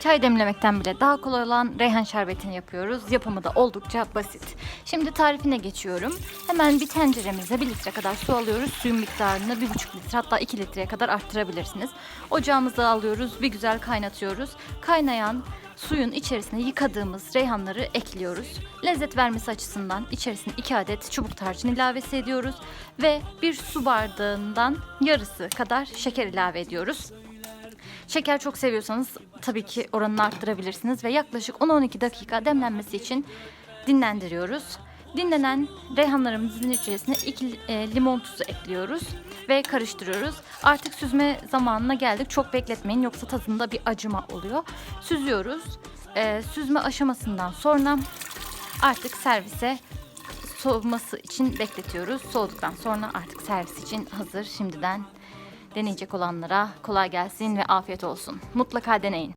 Çay demlemekten bile daha kolay olan reyhan şerbetini yapıyoruz. Yapımı da oldukça basit. Şimdi tarifine geçiyorum. Hemen bir tenceremize 1 litre kadar su alıyoruz. Suyun miktarını 1,5 litre hatta 2 litreye kadar arttırabilirsiniz. Ocağımıza alıyoruz. Bir güzel kaynatıyoruz. Kaynayan suyun içerisine yıkadığımız reyhanları ekliyoruz. Lezzet vermesi açısından içerisine 2 adet çubuk tarçın ilavesi ediyoruz. Ve bir su bardağından yarısı kadar şeker ilave ediyoruz. Şeker çok seviyorsanız tabii ki oranını arttırabilirsiniz ve yaklaşık 10-12 dakika demlenmesi için dinlendiriyoruz. Dinlenen reyhanlarımızın içerisine 2 limon tuzu ekliyoruz ve karıştırıyoruz. Artık süzme zamanına geldik. Çok bekletmeyin yoksa tadında bir acıma oluyor. Süzüyoruz. E, süzme aşamasından sonra artık servise soğuması için bekletiyoruz. Soğuduktan sonra artık servis için hazır. Şimdiden deneyecek olanlara kolay gelsin ve afiyet olsun. Mutlaka deneyin.